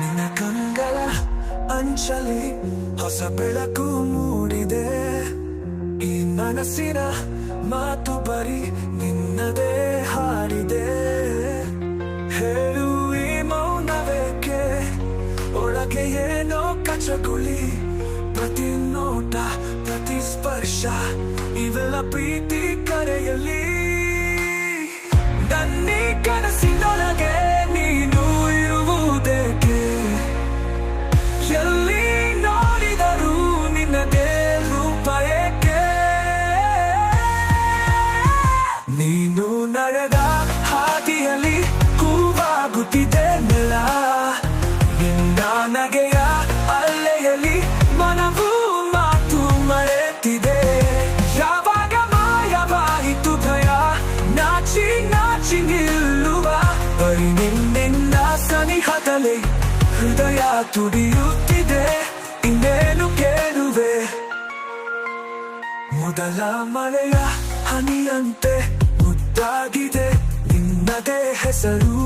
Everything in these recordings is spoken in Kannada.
ನಿನ್ನ ಕಂಗಳ ಅಂಚಲಿ ಹೊಸ ಬೆಳಕು ಮೂಡಿದೆ. ಈ ನನಸಿನ ಮಾತು ಬರಿ ನಿನ್ನದೇ ಹಾಡಿದೆ. ಹೇಳು ಈ ಮೌನವೇಕೆ? ಒಳಗೆ ಏನೋ ಕಚಗುಳಿ. ಪ್ರತಿ ನೋಟ ಪ್ರತಿ ಸ್ಪರ್ಶ ಇವೆಲ್ಲ ಪ್ರೀತಿ ಕರೆಯಲಿ ನಗೆಯ ಅಲ್ಲೆಯಲ್ಲಿ ಮನವು ಮಾತು ಮರೆತಿದೆ. ಯಾವಾಗ ಮಾಯವಾಯಿತು ಭಯ, ನಾಚಿ ನಾಚಿ ನಿಲ್ಲುವ. ಬರಿ ನಿನ್ನಿಂದ ಸನಿಹದಲ್ಲಿ ಹೃದಯ ತುಡಿಯುತ್ತಿದೆ, ಇನ್ನೇನು ಕೇಳುವೆ? ಮೊದಲ ಮಳೆಯ ಹನಿಯಂತೆ ಮುದ್ದಾಗಿದೆ, ನಿನ್ನದೇ ಹೆಸರು.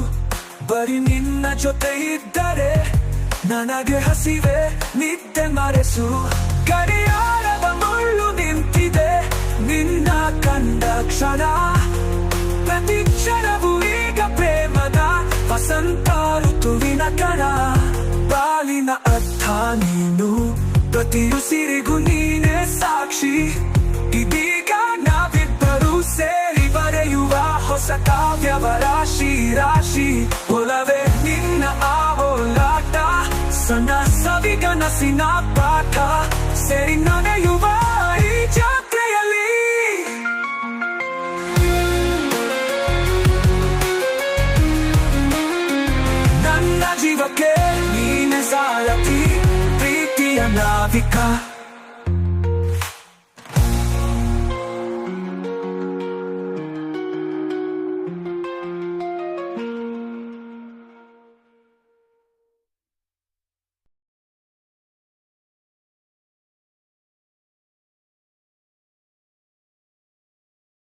ಬರಿ ನಿನ್ನ ಜೊತೆ ಇದ್ದರೆ ನನಗೆ ಹಸಿವೆ, ನಿದ್ದೆ ಮರೆಸು. ಗಡಿಯಾರದ ಮುಳ್ಳು ನಿಂತಿದೆ. ನಿನ್ನ ಕಂಡ ಕ್ಷಣ. ಪ್ರತಿ ಕ್ಷಣವು ಈಗ ಪ್ರೇಮದ ವಸಂತ ಋತುವಿನ ಕಣ. ಬಾಲಿನ ಅರ್ಥ ನೀನು ಪ್ರತಿ ಉಸಿರಿಗೂ ನೀನೇ ಸಾಕ್ಷಿ. ಇದೀಗ ನಾವಿಬ್ಬರು ಸೇರಿ ಬರೆಯುವ ಹೊಸ ಕಾವ್ಯವ ರಾಶಿ ರಾಶಿ. ಸವಿಗನಸಿನ ಪಾಠ. ಸೇರಿ ನಡೆಯುವ ಈ ಜಾತ್ರೆಯಲ್ಲಿ. ನನ್ನ ಜೀವಕ್ಕೆ ನೀನೆ ಸಾಲತಿ ಪ್ರೀತಿಯ ನಾವಿಕ.